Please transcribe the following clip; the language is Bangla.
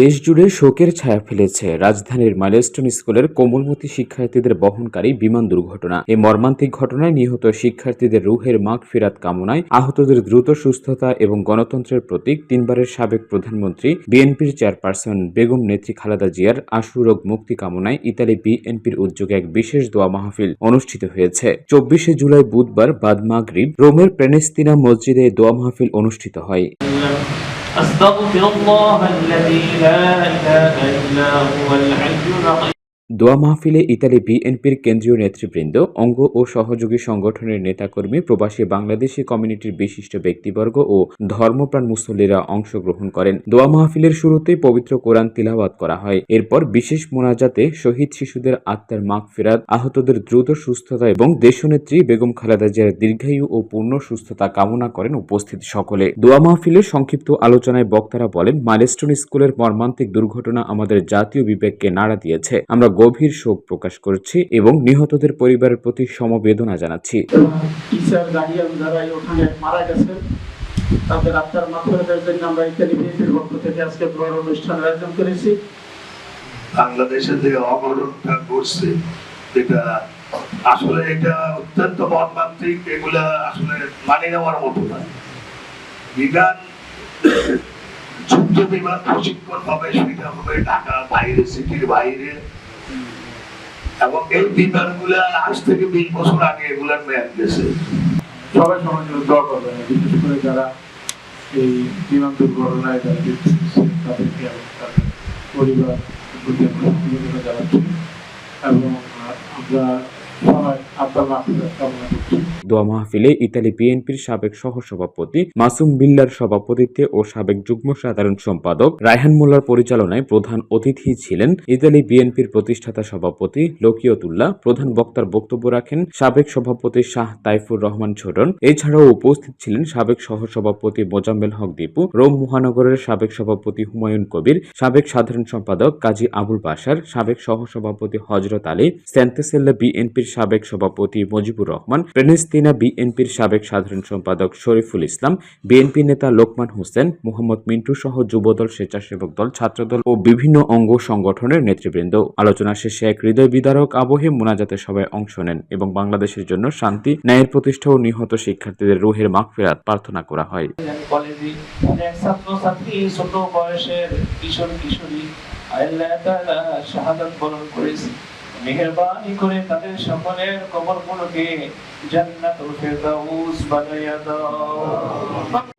দেশ জুড়ে শোকের ছায়া ফেলেছে। রাজধানীর মাইলস্টোন স্কুলের কোমলমতি শিক্ষার্থীদের বহনকারী বিমান দুর্ঘটনা। এই মর্মান্তিক ঘটনায় নিহত শিক্ষার্থীদের রুহের মাগ ফেরাত কামনায় আহতদের দ্রুত সুস্থতা এবং গণতন্ত্রের প্রতীক তিনবারের সাবেক প্রধানমন্ত্রী, বিএনপির চেয়ারপারসন বেগম নেত্রী খালেদা জিয়ার আশুরোগ মুক্তি কামনায় ইতালি বিএনপির উদ্যোগে এক বিশেষ দোয়া মাহফিল অনুষ্ঠিত হয়েছে। চব্বিশে জুলাই বুধবার বাদ মাগরিব রোমের প্রেনেস্তিনা মসজিদে দোয়া মাহফিল অনুষ্ঠিত হয়। أستغفر الله الذي لا إله إلا هو الحي القيوم দোয়া মাহফিলে ইতালি বিএনপির কেন্দ্রীয় নেতৃবৃন্দ, অঙ্গ ও সহযোগী সংগঠনের নেতাকর্মী, প্রবাসী বাংলাদেশি কমিউনিটির বিশিষ্ট ব্যক্তিবর্গ ও ধর্মপ্রাণ মুসল্লিরা অংশগ্রহণ করেন। দোয়া মাহফিলের শুরুতেই পবিত্র কোরআন তিলাওয়াত করা হয়। এরপর বিশেষ মোনাজাতে শহীদ শিশুদের আত্মার মাগ ফেরাত, আহতদের দ্রুত সুস্থতা এবং দেশনেত্রী বেগম খালেদা জিয়ার দীর্ঘায়ু ও পূর্ণ সুস্থতা কামনা করেন উপস্থিত সকলে। দোয়া মাহফিলের সংক্ষিপ্ত আলোচনায় বক্তারা বলেন, মাইলস্টোন স্কুলের মর্মান্তিক দুর্ঘটনা আমাদের জাতীয় বিবেককে নাড়া দিয়েছে। আমরা গভীর শোক প্রকাশ করছি এবং নিহতদের পরিবারের প্রতি সমবেদনা জানাচ্ছি। তাদের আত্মার জন্য আমরা ইত্যাদি বিএনপির পক্ষ থেকে আজকে বড় অনুষ্ঠানের আয়োজন করেছি। বাংলাদেশে যে অবরোধটা যেটা আসলে এটা অত্যন্ত মর্মান্তিক এগুলা আসলে মানিয়ে নেওয়ার মতো নয় বিমান যুদ্ধ বিমান প্রশিক্ষণ হবে সেটা হবে ঢাকা বাইরে সিটির বাইরে। এবং এই বিমানগুলা আজ থেকে বিশ বছর আগে এগুলার মেয়াদ গেছে সবাই সমাজ দোয়া না বিশেষ করে যারা এই বিমান দুর্ঘটনায় তাদেরকে এবং তাদের পরিবার প্রতি এবং আমরা দোয়া মাহফিলে ইতালি বিএনপির সাবেক সহসভাপতি মাসুম বিল্লার সভাপতিত্বে ও সাবেক যুগ্ম সাধারণ সম্পাদক রায়হান মোল্লার পরিচালনায় প্রধান অতিথি ছিলেন ইতালি বিএনপির প্রতিষ্ঠাতা সভাপতি লকিয়তুল্লাহ প্রধান বক্তার বক্তব্য রাখেন সাবেক সভাপতি শাহ তাইফুর রহমান ছোটন। এছাড়াও উপস্থিত ছিলেন সাবেক সহসভাপতি মোজাম্মেল হক দীপু, রোম মহানগরের সাবেক সভাপতি হুমায়ুন কবির, সাবেক সাধারণ সম্পাদক কাজী আবুল বাসার সাবেক সহসভাপতি হজরত আলী সেন্তেসেল্লা বিএনপির সাবেক সভাপতি মুজিবুর রহমান, প্রেনেস্তিনা বিএনপির সাবেক সাধারণ সম্পাদক শরীফুল ইসলাম, বিএনপি নেতা লোকমান হোসেন, মোহাম্মদ মিন্টু সহ যুবদল, স্বেচ্ছাসেবক দল, ছাত্রদল ও বিভিন্ন অঙ্গ সংগঠনের নেতৃবৃন্দ। আলোচনা শেষে এক হৃদয় বিদারক আবহে মোনাজাতে সবাই অংশ নেন এবং বাংলাদেশের জন্য শান্তি, ন্যায়ের প্রতিষ্ঠা ও নিহত শিক্ষার্থীদের রুহের মাগফিরাত প্রার্থনা করা হয়। ছোট বয়সের কিশোর কিশোরী আল্লাহ শাহাদাত বরণ করেছে। মেহেরবানি করে তাদের সকলের কবরগুলোকে জান্নাতুল ফেরদাউস বানাইয়া দাও।